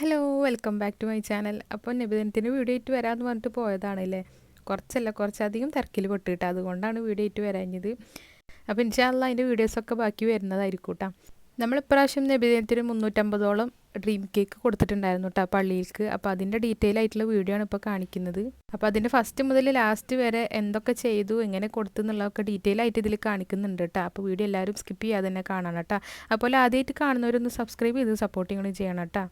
Hello welcome back to my channel അപ്പോൾ നിബിധനത്തിന് video ഇട്ട് വരാമെന്ന് പറഞ്ഞിട്ട് പോയതാണല്ലേ? കുറച്ചല്ല കുറച്ചധികം തിരക്കിൽ പെട്ടിട്ട് അതുകൊണ്ടാണ് വീഡിയോ ഇട്ട് വരാഞ്ഞത്. അപ്പോൾ ഇൻഷാല്ല അതിന്റെ വീഡിയോസൊക്കെ ബാക്കി വരുന്നതായിരിക്കും കേട്ടോ നമ്മൾ ഇപ്രാവശ്യം നിബിധനത്തിന് മുന്നൂറ്റമ്പതോളം ഡ്രീം കേക്ക് കൊടുത്തിട്ടുണ്ടായിരുന്നു കേട്ടോ പള്ളിയിലേക്ക് അപ്പോൾ അതിന്റെ ഡീറ്റെയിൽ ആയിട്ടുള്ള വീഡിയോ ആണ് ഇപ്പോൾ കാണിക്കുന്നത്. അപ്പോൾ അതിന്റെ ഫസ്റ്റ് മുതൽ ലാസ്റ്റ് വരെ എന്തൊക്കെ ചെയ്തു എങ്ങനെ കൊടുത്തു എന്നുള്ളതൊക്കെ ഡീറ്റെയിൽ ആയിട്ട് ഇതിൽ കാണിക്കുന്നുണ്ട് കേട്ടോ അപ്പോൾ വീഡിയോ എല്ലാവരും സ്കിപ്പ് ചെയ്യാതെ തന്നെ കാണണം കേട്ടോ അപ്പോൾ ആദ്യമായിട്ട് കാണുന്നവരൊന്ന് സബ്സ്ക്രൈബ് ചെയ്ത് സപ്പോർട്ടിങ് ചെയ്യണം കേട്ടോ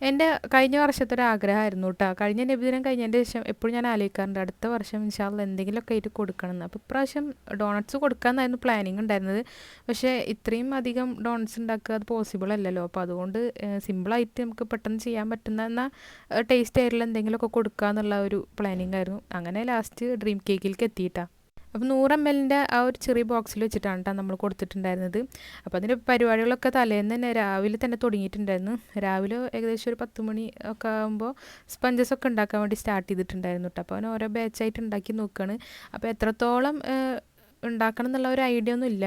എന്റെ കഴിഞ്ഞ വർഷത്തെ ഒരു ആഗ്രഹമായിരുന്നു കേട്ടോ കഴിഞ്ഞ നബിദിനം കഴിഞ്ഞതിന്റെ ശേഷം എപ്പോഴും ഞാൻ ആലോചിക്കാറുണ്ട്. അടുത്ത വർഷം ഇൻഷാല്ല എന്തെങ്കിലുമൊക്കെ ആയിട്ട് കൊടുക്കണം എന്ന് അപ്പോൾ ഇപ്രാവശ്യം ഡോണറ്റ്സ് കൊടുക്കാമെന്നായിരുന്നു പ്ലാനിങ് ഉണ്ടായിരുന്നത്. പക്ഷേ ഇത്രയും അധികം ഡോണറ്റ്സ് ഉണ്ടാക്കുക അത് പോസിബിൾ അല്ലല്ലോ. അപ്പോൾ അതുകൊണ്ട് സിമ്പിളായിട്ട് നമുക്ക് പെട്ടെന്ന് ചെയ്യാൻ പറ്റുന്ന എന്നാൽ ടേസ്റ്റ് ആയിട്ടുള്ള എന്തെങ്കിലുമൊക്കെ കൊടുക്കുക എന്നുള്ള ഒരു പ്ലാനിങ് ആയിരുന്നു. അങ്ങനെ ലാസ്റ്റ് ഡ്രീം കേക്കിലേക്ക് എത്തിയിട്ടാണ് അപ്പോൾ നൂറ് എം എല്ലിന്റെ ആ ഒരു ചെറിയ ബോക്സിൽ വെച്ചിട്ടാണ് കേട്ടോ നമ്മൾ കൊടുത്തിട്ടുണ്ടായിരുന്നത്. അപ്പോൾ അതിന്റെ പരിപാടികളൊക്കെ തലേന്ന് തന്നെ രാവിലെ തന്നെ തുടങ്ങിയിട്ടുണ്ടായിരുന്നു. രാവിലെ ഏകദേശം ഒരു പത്ത് മണി ഒക്കെ ആകുമ്പോൾ സ്പഞ്ചസ് ഒക്കെ ഉണ്ടാക്കാൻ വേണ്ടി സ്റ്റാർട്ട് ചെയ്തിട്ടുണ്ടായിരുന്നു കേട്ടോ അപ്പോൾ അവൻ ഓരോ ബാച്ചായിട്ട് ഉണ്ടാക്കി നോക്കുകയാണ് അപ്പോൾ എത്രത്തോളം ഉണ്ടാക്കണം എന്നുള്ള ഒരു ഐഡിയ ഒന്നും ഇല്ല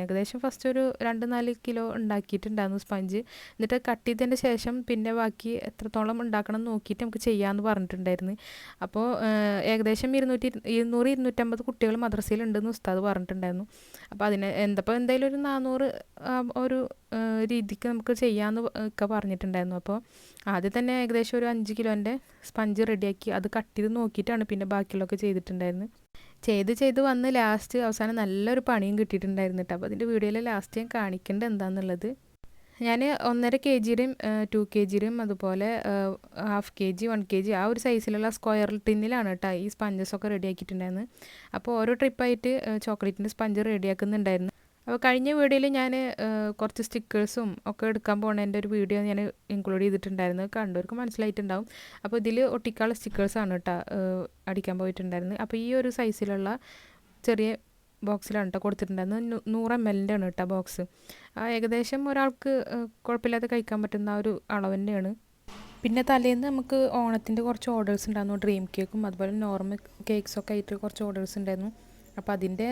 ഏകദേശം ഫസ്റ്റ് ഒരു രണ്ട് നാല് കിലോ ഉണ്ടാക്കിയിട്ടുണ്ടായിരുന്നു സ്പഞ്ച് എന്നിട്ട് കട്ട് ചെയ്തതിന്റെ ശേഷം പിന്നെ ബാക്കി എത്രത്തോളം ഉണ്ടാക്കണം എന്ന് നോക്കിയിട്ട് നമുക്ക് ചെയ്യാമെന്ന് പറഞ്ഞിട്ടുണ്ടായിരുന്നു. അപ്പോൾ ഏകദേശം ഇരുന്നൂറ്റി ഇരുന്നൂറ് ഇരുന്നൂറ്റമ്പത് കുട്ടികൾ മദ്രസയിലുണ്ടെന്ന് ഉസ്താദ് പറഞ്ഞിട്ടുണ്ടായിരുന്നു. അപ്പോൾ അതിന് എന്തപ്പോൾ എന്തായാലും ഒരു നാനൂറ് ഒരു രീതിക്ക് നമുക്ക് ചെയ്യാമെന്ന് ഒക്കെ പറഞ്ഞിട്ടുണ്ടായിരുന്നു. അപ്പോൾ ആദ്യം തന്നെ ഏകദേശം ഒരു അഞ്ച് കിലോന്റെ സ്പഞ്ച് റെഡിയാക്കി അത് കട്ട് ചെയ്ത് നോക്കിയിട്ടാണ് പിന്നെ ബാക്കിയുള്ളതൊക്കെ ചെയ്തിട്ടുണ്ടായിരുന്നത്. ചെയ്ത് ചെയ്ത് വന്ന് ലാസ്റ്റ് അവസാനം നല്ലൊരു പണിയും കിട്ടിയിട്ടുണ്ടായിരുന്നു കേട്ടോ അപ്പോൾ അതിന്റെ വീഡിയോയിൽ ലാസ്റ്റ് ഞാൻ കാണിക്കേണ്ടത് എന്താണെന്നുള്ളത് ഞാൻ ഒന്നര കെ ജിയുടെയും ടു കെ ജിയുടെയും അതുപോലെ half K G one K G ആ ഒരു സൈസിലുള്ള സ്ക്വയർ ടിന്നിലാണ് കേട്ടോ ഈ സ്പഞ്ചസൊക്കെ റെഡിയാക്കിയിട്ടുണ്ടായിരുന്നു അപ്പോൾ ഓരോ ട്രിപ്പായിട്ട് ചോക്ലേറ്റിന്റെ സ്പഞ്ച് റെഡിയാക്കുന്നുണ്ടായിരുന്നു അപ്പോൾ കഴിഞ്ഞ വീഡിയോയിൽ ഞാൻ കുറച്ച് സ്റ്റിക്കേഴ്സും ഒക്കെ എടുക്കാൻ പോണതിന്റെ ഒരു വീഡിയോ ഞാൻ ഇൻക്ലൂഡ് ചെയ്തിട്ടുണ്ടായിരുന്നു. കണ്ടവർക്ക് മനസ്സിലായിട്ടുണ്ടാവും. അപ്പോൾ ഇതിൽ ഒട്ടിക്കാനുള്ള സ്റ്റിക്കേഴ്സാണ് കേട്ടോ അടിക്കാൻ പോയിട്ടുണ്ടായിരുന്നത്. അപ്പോൾ ഈ ഒരു സൈസിലുള്ള ചെറിയ ബോക്സിലാണ് കേട്ടോ കൊടുത്തിട്ടുണ്ടായിരുന്നത്. നൂറ് എം എല്ലിന്റെ ആണ് കേട്ടോ ബോക്സ്. ഏകദേശം ഒരാൾക്ക് കുഴപ്പമില്ലാതെ കഴിക്കാൻ പറ്റുന്ന ഒരു അളവ് തന്നെയാണ്. പിന്നെ തലേന്ന് നമുക്ക് ഓണത്തിന്റെ കുറച്ച് ഓർഡേഴ്സ് ഉണ്ടായിരുന്നു. ഡ്രീം കേക്കും അതുപോലെ നോർമൽ കേക്ക്സൊക്കെ ആയിട്ട് കുറച്ച് ഓർഡേഴ്സ് ഉണ്ടായിരുന്നു. അപ്പോൾ അതിന്റെ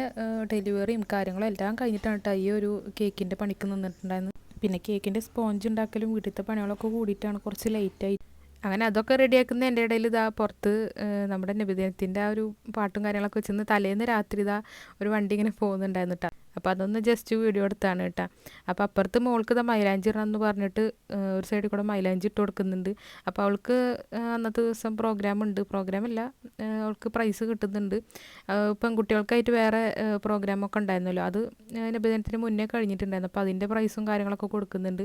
ഡെലിവറിയും കാര്യങ്ങളും എല്ലാം കഴിഞ്ഞിട്ടാണ് കേട്ടോ ഈ ഒരു കേക്കിന്റെ പണിക്ക് നിന്നിട്ടുണ്ടായിരുന്നത്. പിന്നെ കേക്കിന്റെ സ്പോഞ്ച് ഉണ്ടാക്കലും വീട്ടിലത്തെ പണികളൊക്കെ കൂടിയിട്ടാണ് കുറച്ച് ലേറ്റായി അങ്ങനെ അതൊക്കെ റെഡിയാക്കുന്ന എന്റെ ഇടയിൽ ഇതാ പുറത്ത് നമ്മുടെ നബിദിനത്തിന്റെ ആ ഒരു പാട്ടും കാര്യങ്ങളൊക്കെ വെച്ചിരുന്ന് തലേന്ന് രാത്രി ഇതാ ഒരു വണ്ടി ഇങ്ങനെ പോകുന്നുണ്ടായിരുന്നു കേട്ടോ അപ്പോൾ അതൊന്ന് ജസ്റ്റ് വീഡിയോ എടുത്താണ് കേട്ടോ. അപ്പോൾ അപ്പുറത്ത് മോൾക്ക് ഇതാ മൈലാഞ്ചി ഇടണം എന്ന് പറഞ്ഞിട്ട് ഒരു സൈഡിൽ കൂടെ മൈലാഞ്ചി ഇട്ട് കൊടുക്കുന്നുണ്ട്. അപ്പോൾ അവൾക്ക് അന്നത്തെ ദിവസം പ്രോഗ്രാം ഉണ്ട്. പ്രോഗ്രാമല്ല അവൾക്ക് പ്രൈസ് കിട്ടുന്നുണ്ട്. പെൺകുട്ടികൾക്കായിട്ട് വേറെ പ്രോഗ്രാമൊക്കെ ഉണ്ടായിരുന്നല്ലോ. അത് നബിദിനത്തിന് മുന്നേ കഴിഞ്ഞിട്ടുണ്ടായിരുന്നു. അപ്പോൾ അതിന്റെ പ്രൈസും കാര്യങ്ങളൊക്കെ കൊടുക്കുന്നുണ്ട്.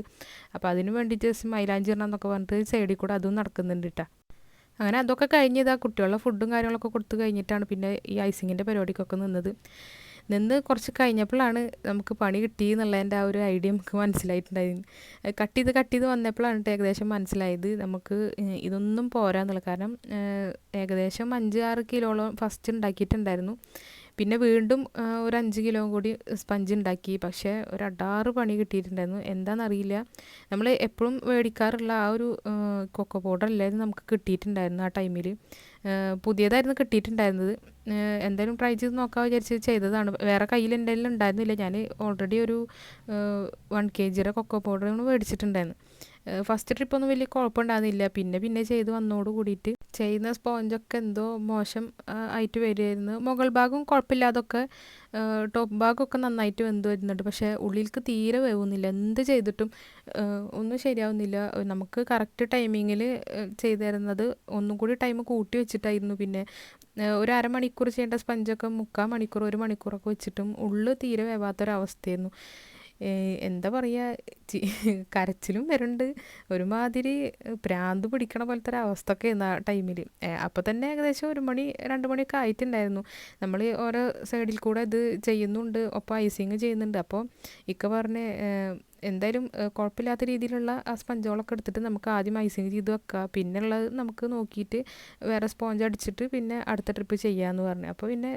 അപ്പോൾ അതിന് വേണ്ടി ജസ്റ്റ് മൈലാഞ്ചി ഇടണം എന്നൊക്കെ പറഞ്ഞിട്ട് സൈഡിൽ കൂടെ അതും നടക്കുന്നുണ്ട് കേട്ടോ. അങ്ങനെ അതൊക്കെ കഴിഞ്ഞതാ കുട്ടികളുടെ ഫുഡും കാര്യങ്ങളൊക്കെ കൊടുത്തു കഴിഞ്ഞിട്ടാണ് പിന്നെ ഈ ഐസിങ്ങിന്റെ പരിപാടിക്കൊക്കെ നിന്നത്. നിന്ന് കുറച്ച് കഴിഞ്ഞപ്പോഴാണ് നമുക്ക് പണി കിട്ടി എന്നുള്ളതിന്റെ ആ ഒരു ഐഡിയ നമുക്ക് മനസ്സിലായിട്ടുണ്ടായിരുന്നു കട്ട് ചെയ്ത് കട്ട് ചെയ്ത് വന്നപ്പോഴാണ് ഏകദേശം മനസ്സിലായത്. നമുക്ക് ഇതൊന്നും പോരാന്നുള്ളത് കാരണം ഏകദേശം അഞ്ച് ആറ് കിലോളം ഫസ്റ്റ് ഉണ്ടാക്കിയിട്ടുണ്ടായിരുന്നു. പിന്നെ വീണ്ടും ഒരു അഞ്ച് കിലോ കൂടി സ്പഞ്ച് ഉണ്ടാക്കി. പക്ഷേ ഒരു അടാറ് പണി കിട്ടിയിട്ടുണ്ടായിരുന്നു. എന്താണെന്നറിയില്ല നമ്മൾ എപ്പോഴും മേടിക്കാറുള്ള ആ ഒരു കൊക്കോ പൗഡർ അല്ലായിരുന്നു നമുക്ക് കിട്ടിയിട്ടുണ്ടായിരുന്നു ആ ടൈമിൽ പുതിയതായിരുന്നു കിട്ടിയിട്ടുണ്ടായിരുന്നത്. എന്തായാലും ട്രൈ ചെയ്ത് നോക്കാൻ വിചാരിച്ച് ചെയ്തതാണ്. വേറെ കയ്യിൽ എന്തായാലും ഉണ്ടായിരുന്നില്ല. ഞാൻ ഓൾറെഡി ഒരു വൺ കെ ജിയുടെ കൊക്കോ പൗഡർ മേടിച്ചിട്ടുണ്ടായിരുന്നു ഫസ്റ്റ് ട്രിപ്പൊന്നും വലിയ കുഴപ്പമുണ്ടായിരുന്നില്ല പിന്നെ പിന്നെ ചെയ്ത് വന്നോട് കൂടിയിട്ട് ചെയ്യുന്ന സ്പോഞ്ചൊക്കെ എന്തോ മോശം ആയിട്ട് വരുമായിരുന്നു മുകൾ ഭാഗവും കുഴപ്പമില്ലാതൊക്കെ ടോപ്പ് ഭാഗമൊക്കെ നന്നായിട്ട് വെന്ത് വരുന്നുണ്ട്. പക്ഷേ ഉള്ളിൽക്ക് തീരെ വേവുന്നില്ല. എന്ത് ചെയ്തിട്ടും ഒന്നും ശരിയാവുന്നില്ല. നമുക്ക് കറക്റ്റ് ടൈമിങ്ങിൽ ചെയ്തു തരുന്നത് ഒന്നും കൂടി ടൈം കൂട്ടി വെച്ചിട്ടായിരുന്നു. പിന്നെ ഒരു അരമണിക്കൂർ ചെയ്യേണ്ട സ്പഞ്ചൊക്കെ മുക്കാൽ മണിക്കൂർ ഒരു മണിക്കൂറൊക്കെ വെച്ചിട്ടും ഉള്ളു തീരെ വേവാത്തൊരവസ്ഥയായിരുന്നു. എന്താ പറയുക കരച്ചിലും വരുന്നുണ്ട് ഒരുമാതിരി പ്രാന്ത് പിടിക്കണ പോലത്തെ ഒരു അവസ്ഥയൊക്കെ ആ ടൈമിൽ അപ്പോൾ തന്നെ ഏകദേശം ഒരു മണി രണ്ട് മണിയൊക്കെ ആയിട്ടുണ്ടായിരുന്നു. നമ്മൾ ഓരോ സൈഡിൽ കൂടെ ഇത് ചെയ്യുന്നുണ്ട്. ഒപ്പം ഐസിങ് ചെയ്യുന്നുണ്ട്. അപ്പോൾ ഇക്ക പറഞ്ഞ് എന്തായാലും കുഴപ്പമില്ലാത്ത രീതിയിലുള്ള ആ സ്പഞ്ചുകളൊക്കെ എടുത്തിട്ട് നമുക്ക് ആദ്യം ഐസിങ് ചെയ്ത് വെക്കുക പിന്നെ ഉള്ളത് നമുക്ക് നോക്കിയിട്ട് വേറെ സ്പോഞ്ച് അടിച്ചിട്ട് പിന്നെ അടുത്ത ട്രിപ്പ് ചെയ്യാമെന്ന് പറഞ്ഞു. അപ്പോൾ പിന്നെ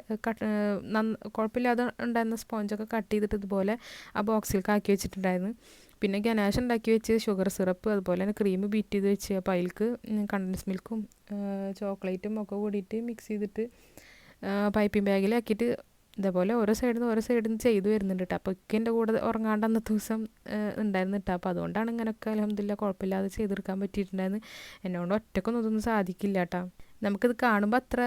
കുഴപ്പമില്ലാതെ ഉണ്ടായിരുന്ന സ്പോഞ്ചൊക്കെ കട്ട് ചെയ്തിട്ട് ഇതുപോലെ ആ ബോക്സിലേക്ക് ആക്കി വെച്ചിട്ടുണ്ടായിരുന്നു. പിന്നെ ഗനാഷ് ഉണ്ടാക്കി വെച്ച് ഷുഗർ സിറപ്പ് അതുപോലെ തന്നെ ക്രീം ബീറ്റ് ചെയ്ത് വെച്ച് അപ്പോൾ അതിൽക്ക് കണ്ടൻസ് മിൽക്കും ചോക്ലേറ്റും ഒക്കെ കൂടിയിട്ട് മിക്സ് ചെയ്തിട്ട് പൈപ്പിംഗ് ബാഗിലാക്കിയിട്ട് ഇതേപോലെ ഓരോ സൈഡിൽ നിന്ന് ഓരോ സൈഡിൽ നിന്ന് ചെയ്തു വരുന്നുണ്ട് കേട്ടോ അപ്പോൾ ഇക്ക എന്റെ കൂടെ ഉറങ്ങാണ്ട് അന്നത്തെ ദിവസം ഉണ്ടായിരുന്നു കേട്ടോ അപ്പോൾ അതുകൊണ്ടാണ് ഇങ്ങനെയൊക്കെ അലഹമില്ല കുഴപ്പമില്ലാതെ ചെയ്തെടുക്കാൻ പറ്റിയിട്ടുണ്ടായിരുന്നു എന്നോട് ഒറ്റക്കൊന്നും ഇതൊന്നും സാധിക്കില്ല കേട്ടോ നമുക്കിത് കാണുമ്പോൾ അത്ര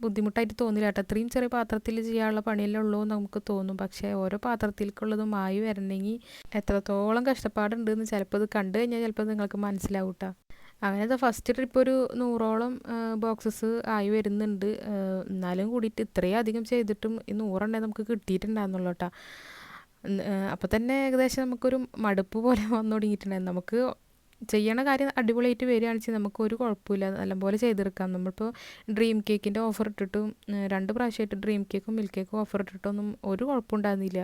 ബുദ്ധിമുട്ടായിട്ട് തോന്നില്ല കേട്ടോ അത്രയും ചെറിയ പാത്രത്തിൽ ചെയ്യാനുള്ള പണിയല്ലേ ഉള്ളൂ എന്ന് നമുക്ക് തോന്നും. പക്ഷേ ഓരോ പാത്രത്തിലേക്കുള്ളതും ആയി വരണമെങ്കിൽ എത്രത്തോളം കഷ്ടപ്പാടുണ്ട് എന്ന് ചിലപ്പോൾ ഇത് കണ്ടു കഴിഞ്ഞാൽ ചിലപ്പോൾ നിങ്ങൾക്ക് മനസ്സിലാവും കേട്ടോ അങ്ങനെ ഫസ്റ്റ് ട്രിപ്പ് ഒരു നൂറോളം ബോക്സസ് ആയി വരുന്നുണ്ട്. എന്നാലും കൂടിയിട്ട് ഇത്രയും അധികം ചെയ്തിട്ടും ഈ നൂറെണ്ണേ നമുക്ക് കിട്ടിയിട്ടുണ്ടായിരുന്നുള്ളൂ കേട്ടോ അപ്പോൾ തന്നെ ഏകദേശം നമുക്കൊരു മടുപ്പ് പോലെ വന്നു തുടങ്ങിയിട്ടുണ്ടായിരുന്നു. നമുക്ക് ചെയ്യണ കാര്യം അടിപൊളിയായിട്ട് വരികയാണെന്ന് വെച്ചാൽ നമുക്ക് ഒരു കുഴപ്പമില്ല. നല്ലപോലെ ചെയ്തെടുക്കാം. നമ്മളിപ്പോൾ ഡ്രീം കേക്കിന്റെ ഓഫർ ഇട്ടിട്ടും രണ്ട് പ്രാവശ്യമായിട്ട് ഡ്രീം കേക്കും മിൽക്ക് കേക്കും ഓഫർ ഇട്ടിട്ടൊന്നും ഒരു കുഴപ്പമുണ്ടായിരുന്നില്ല.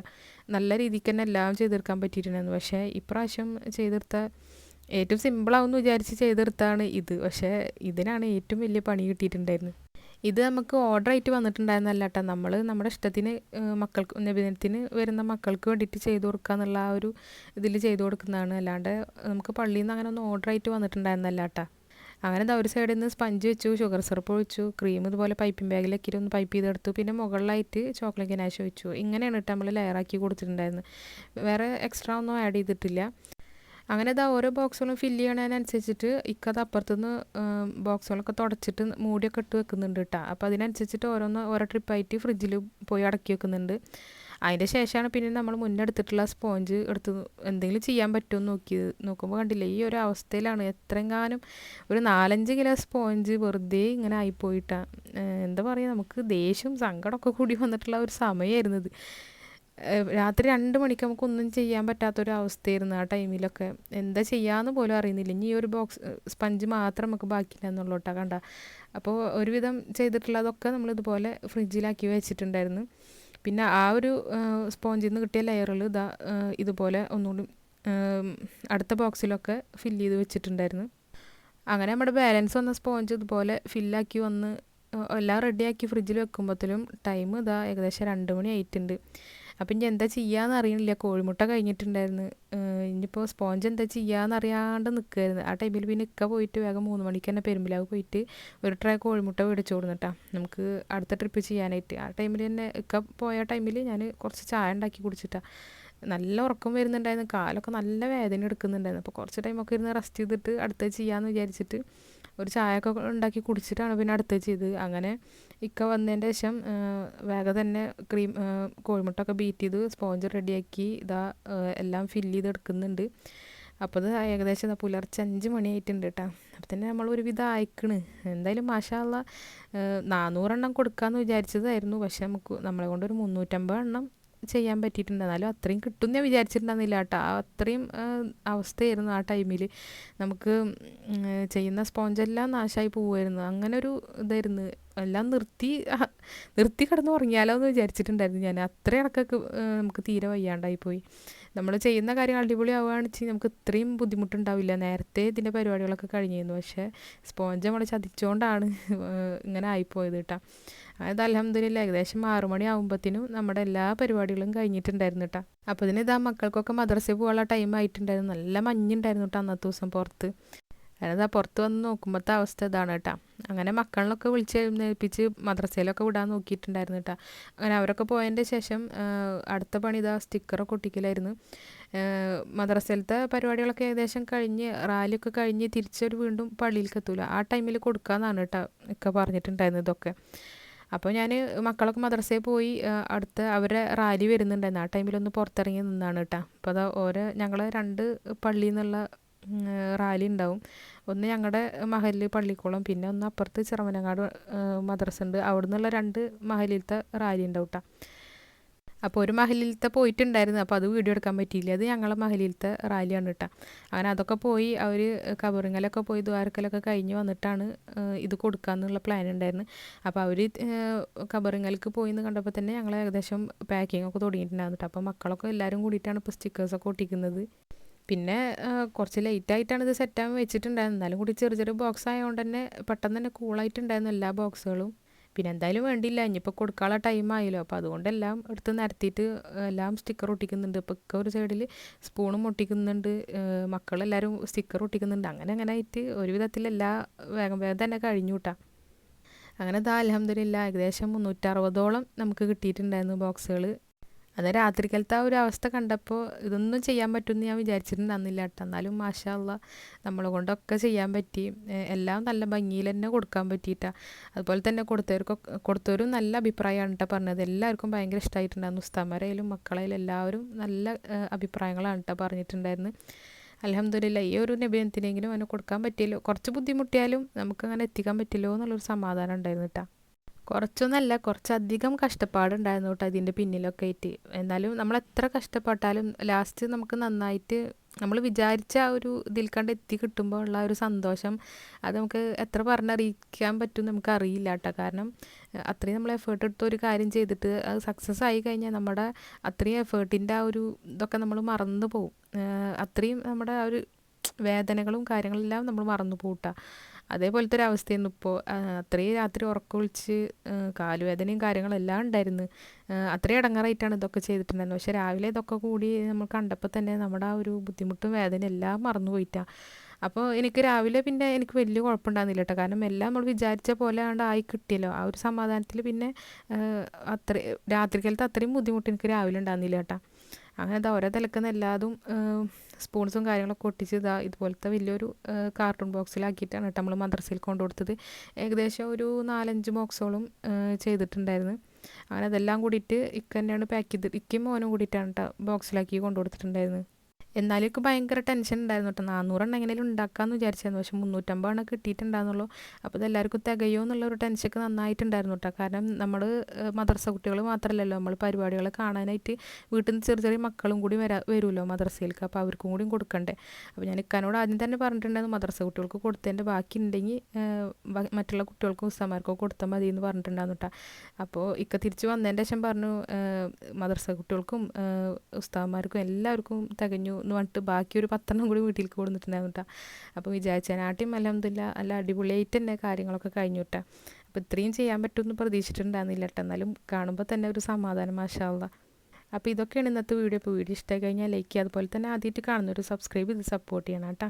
നല്ല രീതിക്ക് തന്നെ എല്ലാം ചെയ്തെടുക്കാൻ പറ്റിയിട്ടുണ്ടായിരുന്നു. പക്ഷേ ഇപ്രാവശ്യം ചെയ്തെടുത്ത ഏറ്റവും സിമ്പിളാവുമെന്ന് വിചാരിച്ച് ചെയ്തെടുത്താണ് ഇത്. പക്ഷേ ഇതിനാണ് ഏറ്റവും വലിയ പണി കിട്ടിയിട്ടുണ്ടായിരുന്നത്. ഇത് നമുക്ക് ഓർഡർ ആയിട്ട് വന്നിട്ടുണ്ടായിരുന്നല്ല കേട്ടോ നമ്മൾ നമ്മുടെ ഇഷ്ടത്തിന് മക്കൾക്ക് നബിദിനത്തിന് വരുന്ന മക്കൾക്ക് വേണ്ടിയിട്ട് ചെയ്തു കൊടുക്കുക എന്നുള്ള ആ ഒരു ഇതിൽ ചെയ്തു കൊടുക്കുന്നതാണ്. അല്ലാണ്ട് നമുക്ക് പള്ളിയിൽ നിന്ന് അങ്ങനെ ഒന്നും ഓർഡർ ആയിട്ട് വന്നിട്ടുണ്ടായിരുന്നല്ല കേട്ടോ അങ്ങനെ ഒരു സൈഡിൽ നിന്ന് സ്പഞ്ച് വെച്ചു ഷുഗർ സിറപ്പ് ഒഴിച്ചു ക്രീം ഇതുപോലെ പൈപ്പിംഗ് ബാഗിലേക്ക് ഒന്ന് പൈപ്പ് ചെയ്തെടുത്തു. പിന്നെ മുകളിലായിട്ട് ചോക്ലേറ്റ് ഗനാശ് വെച്ചു ഇങ്ങനെയാണ് കേട്ടോ നമ്മൾ ലെയറാക്കി കൊടുത്തിട്ടുണ്ടായിരുന്നത്. വേറെ എക്സ്ട്രാ ഒന്നും ആഡ് ചെയ്തിട്ടില്ല. അങ്ങനെ ഇതാ ഓരോ ബോക്സുകളും ഫില്ല് ചെയ്യണതിനനുസരിച്ചിട്ട് ഇക്കത് അപ്പുറത്തുനിന്ന് ബോക്സുകളൊക്കെ തുടച്ചിട്ട് മൂടിയൊക്കെ ഇട്ട് വെക്കുന്നുണ്ട് കേട്ടോ അപ്പോൾ അതിനനുസരിച്ചിട്ട് ഓരോന്ന് ഓരോ ട്രിപ്പായിട്ട് ഫ്രിഡ്ജിൽ പോയി അടക്കി വെക്കുന്നുണ്ട്. അതിന്റെ ശേഷമാണ് പിന്നെ നമ്മൾ മുന്നെടുത്തിട്ടുള്ള സ്പോഞ്ച് എടുത്ത് എന്തെങ്കിലും ചെയ്യാൻ പറ്റുമെന്ന് നോക്കിയത് നോക്കുമ്പോൾ കണ്ടില്ല? ഈ ഒരു അവസ്ഥയിലാണ് എത്രയെങ്ങാനും ഒരു നാലഞ്ച് കിലോ സ്പോഞ്ച് വെറുതെ ഇങ്ങനെ ആയിപ്പോയിട്ടാണ് എന്താ പറയുക നമുക്ക് ദേഷ്യം സങ്കടമൊക്കെ കൂടി വന്നിട്ടുള്ള ഒരു സമയമായിരുന്നു ഇത്. രാത്രി രണ്ട് മണിക്ക് നമുക്കൊന്നും ചെയ്യാൻ പറ്റാത്തൊരു അവസ്ഥയായിരുന്നു ആ ടൈമിലൊക്കെ. എന്താ ചെയ്യാന്ന് പോലും അറിയുന്നില്ല. ഇനി ഈ ഒരു ബോക്സ് സ്പഞ്ച് മാത്രം നമുക്ക് ബാക്കിയില്ല എന്നുള്ളൂ കേട്ടോ കണ്ട. അപ്പോൾ ഒരുവിധം ചെയ്തിട്ടുള്ളതൊക്കെ നമ്മൾ ഇതുപോലെ ഫ്രിഡ്ജിലാക്കി വെച്ചിട്ടുണ്ടായിരുന്നു. പിന്നെ ആ ഒരു സ്പോഞ്ചിൽ നിന്ന് കിട്ടിയ ലെയറുകൾ ഇതാ ഇതുപോലെ ഒന്നുകൂടി അടുത്ത ബോക്സിലൊക്കെ ഫില്ല് ചെയ്ത് വെച്ചിട്ടുണ്ടായിരുന്നു. അങ്ങനെ നമ്മുടെ ബാലൻസ് വന്ന സ്പോഞ്ച് ഇതുപോലെ ഫില്ലാക്കി വന്ന് എല്ലാം റെഡിയാക്കി ഫ്രിഡ്ജിൽ വെക്കുമ്പോഴത്തേലും ടൈം ഇതാ ഏകദേശം രണ്ട് മണി ആയിട്ടുണ്ട്. അപ്പം ഇനി എന്താ ചെയ്യാന്ന് അറിയണില്ല. കോഴിമുട്ട കഴിഞ്ഞിട്ടുണ്ടായിരുന്നു. ഇനിയിപ്പോൾ സ്പോഞ്ച് എന്താ ചെയ്യാന്ന് അറിയാണ്ട് നിൽക്കുമായിരുന്നു ആ ടൈമിൽ പിന്നെ ഇക്ക പോയിട്ട് വേഗം മൂന്ന് മണിക്ക് തന്നെ പെരുമ്പിലാവ് പോയിട്ട് ഒരു ട്രേ കോഴിമുട്ട മേടിച്ചു കൊടുന്നിട്ടാ നമുക്ക് അടുത്ത ട്രിപ്പ് ചെയ്യാനായിട്ട്. ആ ടൈമിൽ തന്നെ ഇക്ക പോയ ടൈമിൽ ഞാൻ കുറച്ച് ചായ ഉണ്ടാക്കി കുടിച്ചിട്ടാ. നല്ല ഉറക്കം വരുന്നുണ്ടായിരുന്നു. കാലൊക്കെ നല്ല വേദന എടുക്കുന്നുണ്ടായിരുന്നു. അപ്പോൾ കുറച്ച് ടൈമൊക്കെ ഇരുന്ന് റെസ്റ്റ് ചെയ്തിട്ട് അടുത്ത ചെയ്യാമെന്ന് വിചാരിച്ചിട്ട് ഒരു ചായയൊക്കെ ഉണ്ടാക്കി കുടിച്ചിട്ടാണ് പിന്നെ അടുത്ത ചെയ്ത് അങ്ങനെ ഇക്ക വന്നതിന്റെ ശേഷം വേഗം തന്നെ ക്രീം കോഴിമുട്ടൊക്കെ ബീറ്റ് ചെയ്ത് സ്പോഞ്ച് റെഡിയാക്കി ഇതാ എല്ലാം ഫില്ല് ചെയ്ത് എടുക്കുന്നുണ്ട്. അപ്പോൾ അത് ഏകദേശം എന്താ പുലർച്ചെ അഞ്ച് മണിയായിട്ടുണ്ട് കേട്ടോ അപ്പം തന്നെ നമ്മൾ ഒരുവിധം അയക്കണ് എന്തായാലും മാഷാള്ള നാനൂറെണ്ണം കൊടുക്കാമെന്ന് വിചാരിച്ചതായിരുന്നു. പക്ഷെ നമുക്ക് നമ്മളെ കൊണ്ട് ഒരു മുന്നൂറ്റമ്പത് എണ്ണം ചെയ്യാൻ പറ്റിയിട്ടുണ്ട്. എന്നാലും അത്രയും കിട്ടും ഞാൻ വിചാരിച്ചിട്ടുണ്ടായിരുന്നില്ല കേട്ടോ. അത്രയും അവസ്ഥയായിരുന്നു ആ ടൈമിൽ നമുക്ക് ചെയ്യുന്ന സ്പോഞ്ചെല്ലാം നാശമായി പോവുമായിരുന്നു. അങ്ങനെ ഒരു ഇതായിരുന്നു. എല്ലാം നിർത്തി നിർത്തി കിടന്ന് ഉറങ്ങിയാലോ എന്ന് വിചാരിച്ചിട്ടുണ്ടായിരുന്നു ഞാൻ. അത്ര ഇടക്കൊക്കെ നമുക്ക് തീരെ വയ്യാണ്ടായി പോയി. നമ്മൾ ചെയ്യുന്ന കാര്യങ്ങൾ അടിപൊളിയാവുകയാണ് വെച്ചാൽ നമുക്ക് ഇത്രയും ബുദ്ധിമുട്ടുണ്ടാവില്ല. നേരത്തെ ഇതിന്റെ പരിപാടികളൊക്കെ കഴിഞ്ഞിരുന്നു. പക്ഷേ സ്പോഞ്ച് നമ്മൾ ചതിച്ചുകൊണ്ടാണ് ഇങ്ങനെ ആയിപ്പോയത് കേട്ടോ. അതായത് അലഹമ്മദില്ല ഏകദേശം ആറു മണി ആകുമ്പോഴത്തേനും നമ്മുടെ എല്ലാ പരിപാടികളും കഴിഞ്ഞിട്ടുണ്ടായിരുന്നു കേട്ടോ. അപ്പോൾ ഇതിന് ഇതാ മക്കൾക്കൊക്കെ മദ്രസയിൽ പോകാനുള്ള ടൈം ആയിട്ടുണ്ടായിരുന്നു. നല്ല മഞ്ഞുണ്ടായിരുന്നു കേട്ടോ അന്നത്തെ ദിവസം പുറത്ത്. ഞാനതാ പുറത്ത് വന്ന് നോക്കുമ്പോഴത്തെ അവസ്ഥ ഇതാണ് കേട്ടോ. അങ്ങനെ മക്കളിലൊക്കെ വിളിച്ച് എഴുന്നേൽപ്പിച്ച് മദ്രസയിലൊക്കെ വിടാൻ നോക്കിയിട്ടുണ്ടായിരുന്നു കേട്ടോ. അങ്ങനെ അവരൊക്കെ പോയതിന്റെ ശേഷം അടുത്ത പണി ഇതാ സ്റ്റിക്കറൊക്കെ ഒട്ടിക്കലായിരുന്നു. മദ്രസയിലത്തെ പരിപാടികളൊക്കെ ഏകദേശം കഴിഞ്ഞ് റാലിയൊക്കെ കഴിഞ്ഞ് തിരിച്ചൊരു വീണ്ടും പള്ളിയിലേക്ക് എത്തൂല. ആ ടൈമിൽ കൊടുക്കാമെന്നാണ് കേട്ടോ ഒക്കെ പറഞ്ഞിട്ടുണ്ടായിരുന്നു ഇതൊക്കെ. അപ്പോൾ ഞാൻ മക്കളൊക്കെ മദ്രസയിൽ പോയി അടുത്ത അവരെ റാലി വരുന്നുണ്ടായിരുന്നു. ആ ടൈമിലൊന്ന് പുറത്തിറങ്ങി നിന്നാണ് കേട്ടോ. അപ്പോൾ അത് ഓരോ ഞങ്ങൾ രണ്ട് പള്ളിയിൽ നിന്നുള്ള റാലി ഉണ്ടാവും. ഒന്ന് ഞങ്ങളുടെ മഹലിൽ പള്ളിക്കുളം പിന്നെ ഒന്ന് അപ്പുറത്ത് ചിറമനങ്ങാട് മദ്രസ ഉണ്ട് അവിടെ നിന്നുള്ള രണ്ട് മഹലിലത്തെ റാലി ഉണ്ടാവും കേട്ടോ അപ്പോൾ ഒരു മഹലിലത്തെ പോയിട്ടുണ്ടായിരുന്നു. അപ്പോൾ അത് വീഡിയോ എടുക്കാൻ പറ്റിയില്ല. അത് ഞങ്ങളെ മഹലിലത്തെ റാലിയാണ് കേട്ടോ അങ്ങനെ അതൊക്കെ പോയി അവർ കബറിങ്ങലൊക്കെ പോയി ദ്വാരക്കലൊക്കെ കഴിഞ്ഞ് വന്നിട്ടാണ് ഇത് കൊടുക്കാമെന്നുള്ള പ്ലാൻ ഉണ്ടായിരുന്നു അപ്പോൾ അവർ കബറിങ്ങലേക്ക് പോയി എന്ന് കണ്ടപ്പോൾ തന്നെ ഞങ്ങൾ ഏകദേശം പാക്കിംഗ് ഒക്കെ തുടങ്ങിയിട്ടുണ്ടായിരുന്നു കേട്ടോ അപ്പോൾ മക്കളൊക്കെ എല്ലാവരും കൂടിയിട്ടാണ് ഇപ്പോൾ സ്റ്റിക്കേഴ്സൊക്കെ ഒട്ടിക്കുന്നത്. പിന്നെ കുറച്ച് ലേറ്റായിട്ടാണ് ഇത് സെറ്റാൻ വെച്ചിട്ടുണ്ടായിരുന്നത്. എന്നാലും കൂടി ചെറിയ ചെറിയ ബോക്സ് ആയതുകൊണ്ട് തന്നെ പെട്ടെന്ന് തന്നെ കൂളായിട്ടുണ്ടായിരുന്നു എല്ലാ ബോക്സുകളും പിന്നെ എന്തായാലും വേണ്ടിയില്ല. ഇനിയിപ്പോൾ കൊടുക്കാനുള്ള ടൈം ആയല്ലോ. അപ്പോൾ അതുകൊണ്ട് എല്ലാം എടുത്ത് നിരത്തിയിട്ട് എല്ലാം സ്റ്റിക്കർ ഒട്ടിക്കുന്നുണ്ട്. ഇപ്പോൾ ഒക്കെ ഒരു സൈഡിൽ സ്പൂണും ഒട്ടിക്കുന്നുണ്ട്. മക്കളെല്ലാവരും സ്റ്റിക്കർ ഒട്ടിക്കുന്നുണ്ട്. അങ്ങനെ അങ്ങനെ ആയിട്ട് ഒരുവിധത്തിൽ എല്ലാ വേഗം വേഗം തന്നെ കഴിഞ്ഞു അങ്ങനെ ഇതാ അലഹമ്മദില്ല ഏകദേശം മുന്നൂറ്ററുപതോളം നമുക്ക് കിട്ടിയിട്ടുണ്ടായിരുന്നു ബോക്സുകൾ അത് രാത്രിക്കലത്തെ ആ ഒരു അവസ്ഥ കണ്ടപ്പോൾ ഇതൊന്നും ചെയ്യാൻ പറ്റുമെന്ന് ഞാൻ വിചാരിച്ചിട്ടുണ്ടായിരുന്നില്ല കേട്ടോ. എന്നാലും മാഷല്ല നമ്മളെ കൊണ്ടൊക്കെ ചെയ്യാൻ പറ്റി. എല്ലാം നല്ല ഭംഗിയിൽ തന്നെ കൊടുക്കാൻ പറ്റിയിട്ടാണ് അതുപോലെ തന്നെ കൊടുത്തവർക്കൊക്കെ കൊടുത്തവരും നല്ല അഭിപ്രായമാണ് കേട്ടോ പറഞ്ഞത്. എല്ലാവർക്കും ഭയങ്കര ഇഷ്ടമായിട്ടുണ്ടായിരുന്നു ഉസ്താമരയിലും മക്കളായാലും എല്ലാവരും നല്ല അഭിപ്രായങ്ങളാണ് കേട്ടോ പറഞ്ഞിട്ടുണ്ടായിരുന്നത് അലഹമ്മദില്ല ഈ ഒരു നബിയത്തിനെങ്കിലും അവന് കൊടുക്കാൻ പറ്റിയല്ലോ. കുറച്ച് ബുദ്ധിമുട്ടിയാലും നമുക്കങ്ങനെ എത്തിക്കാൻ പറ്റില്ലോ എന്നുള്ളൊരു സമാധാനം ഉണ്ടായിരുന്നു കേട്ടോ. കുറച്ചൊന്നല്ല കുറച്ചധികം കഷ്ടപ്പാടുണ്ടായിരുന്നു കേട്ടോ ഇതിന്റെ പിന്നിലൊക്കെ ആയിട്ട് എന്നാലും നമ്മൾ എത്ര കഷ്ടപ്പെട്ടാലും ലാസ്റ്റ് നമുക്ക് നന്നായിട്ട് നമ്മൾ വിചാരിച്ച ആ ഒരു ഇതിൽ കണ്ട് എത്തി കിട്ടുമ്പോൾ ഉള്ള ഒരു സന്തോഷം അത് നമുക്ക് എത്ര പറഞ്ഞറിയിക്കാൻ പറ്റും നമുക്ക് അറിയില്ല കേട്ടോ. കാരണം അത്രയും നമ്മൾ എഫേർട്ട് എടുത്ത ഒരു കാര്യം ചെയ്തിട്ട് അത് സക്സസ് ആയി കഴിഞ്ഞാൽ നമ്മുടെ അത്രയും എഫേർട്ടിന്റെ ആ ഒരു ഇതൊക്കെ നമ്മൾ മറന്നു പോകും. അത്രയും നമ്മുടെ ആ ഒരു വേദനകളും കാര്യങ്ങളെല്ലാം നമ്മൾ മറന്നു പോകട്ടാ അതേപോലത്തെ ഒരു അവസ്ഥയായിരുന്നു ഇപ്പോൾ അത്രയും രാത്രി ഉറക്കൊളിച്ച് കാലുവേദനയും കാര്യങ്ങളും എല്ലാം ഉണ്ടായിരുന്നു. അത്രയും ഇടങ്ങാറായിട്ടാണ് ഇതൊക്കെ ചെയ്തിട്ടുണ്ടായിരുന്നത്. പക്ഷേ രാവിലെ ഇതൊക്കെ കൂടി നമ്മൾ കണ്ടപ്പോൾ തന്നെ നമ്മുടെ ആ ഒരു ബുദ്ധിമുട്ടും വേദന എല്ലാം മറന്നു പോയിട്ടാ. അപ്പോൾ എനിക്ക് രാവിലെ പിന്നെ എനിക്ക് വലിയ കുഴപ്പമുണ്ടാകുന്നില്ല കേട്ടോ. കാരണം എല്ലാം നമ്മൾ വിചാരിച്ച പോലെ ആണ്ട് ആയി കിട്ടിയല്ലോ. ആ ഒരു സമാധാനത്തിൽ പിന്നെ അത്ര രാത്രിക്കാലത്ത് അത്രയും ബുദ്ധിമുട്ട് എനിക്ക് രാവിലെ ഉണ്ടാകുന്നില്ല കേട്ടോ. അങ്ങനെ ഇതാ ഓരോ തിലക്കുന്ന എല്ലാതും സ്പൂൺസും കാര്യങ്ങളൊക്കെ ഒട്ടിച്ച് ഇതാ ഇതുപോലത്തെ വലിയൊരു കാർട്ടൂൺ ബോക്സിലാക്കിയിട്ടാണ് കേട്ടോ നമ്മൾ മദ്രസയിൽ കൊണ്ടു കൊടുത്തത്. ഏകദേശം ഒരു നാലഞ്ച് ബോക്സോളം ചെയ്തിട്ടുണ്ടായിരുന്നു. അങ്ങനെ അതെല്ലാം കൂടിയിട്ട് ഇക്ക തന്നെയാണ് പാക്ക് ചെയ്ത് ഇക്കും മോനും കൂടിയിട്ടാണ് കേട്ടോ ബോക്സിലാക്കി കൊണ്ടു കൊടുത്തിട്ടുണ്ടായിരുന്നത്. എന്നാലും എനിക്ക് ഭയങ്കര ടെൻഷൻ ഉണ്ടായിരുന്നു കേട്ടോ നാനൂറെണ്ണം എങ്ങനെയും ഉണ്ടാക്കാമെന്ന് വിചാരിച്ചായിരുന്നു. പക്ഷെ മുന്നൂറ്റമ്പതെണ്ണം കിട്ടിയിട്ടുണ്ടായിരുന്നുള്ളൂ. അപ്പോൾ ഇതെല്ലാവർക്കും തികയോ എന്നുള്ള ഒരു ടെൻഷനൊക്കെ നന്നായിട്ടുണ്ടായിരുന്നു കേട്ടോ കാരണം നമ്മൾ മദ്രസ കുട്ടികൾ മാത്രമല്ലല്ലോ നമ്മൾ പരിപാടികൾ കാണാനായിട്ട് വീട്ടിൽ നിന്ന് ചെറിയ ചെറിയ മക്കളും കൂടി വരാ വരുമല്ലോ മദ്രസയിലേക്ക് അപ്പോൾ അവർക്കും കൂടി കൊടുക്കണ്ടേ. അപ്പോൾ ഞാൻ ഇക്കാനോട് ആദ്യം തന്നെ പറഞ്ഞിട്ടുണ്ടായിരുന്നു മദ്രസ കുട്ടികൾക്ക് കൊടുത്തതിന്റെ ബാക്കി ഉണ്ടെങ്കിൽ മറ്റുള്ള കുട്ടികൾക്കും ഉസ്താമാർക്കോ കൊടുത്താൽ മതി എന്ന് പറഞ്ഞിട്ടുണ്ടായിരുന്നു കേട്ടോ അപ്പോൾ ഇക്ക തിരിച്ച് വന്നതിന്റെ ശേഷം പറഞ്ഞു മദ്രസ കുട്ടികൾക്കും ഉസ്താമാർക്കും എല്ലാവർക്കും തികഞ്ഞു എന്ന് പറഞ്ഞിട്ട് ബാക്കി ഒരു പത്തെണ്ണം കൂടി വീട്ടിലേക്ക് കൊടുത്തിട്ടുണ്ടായിരുന്നു കേട്ടോ അപ്പോൾ വിചാരിച്ചാൽ നാട്ടിൽ അലഹമില്ല അല്ല അടിപൊളിയായിട്ട് തന്നെ കാര്യങ്ങളൊക്കെ കഴിഞ്ഞു കേട്ടോ അപ്പോൾ ഇത്രയും ചെയ്യാൻ പറ്റുമെന്ന് പ്രതീക്ഷിച്ചിട്ടുണ്ടായിരുന്നില്ല കേട്ടോ എന്നാലും കാണുമ്പോൾ തന്നെ ഒരു സമാധാനം മാഷാള്ള അപ്പോൾ ഇതൊക്കെയാണ് ഇന്നത്തെ വീഡിയോ. അപ്പോൾ വീഡിയോ ഇഷ്ടമായി കഴിഞ്ഞാൽ ലൈക്ക് ചെയ്യുക. അതുപോലെ തന്നെ ആദ്യമായിട്ട് കാണുന്നൊരു സബ്സ്ക്രൈബ് ചെയ്ത് സപ്പോർട്ട് ചെയ്യണം കേട്ടോ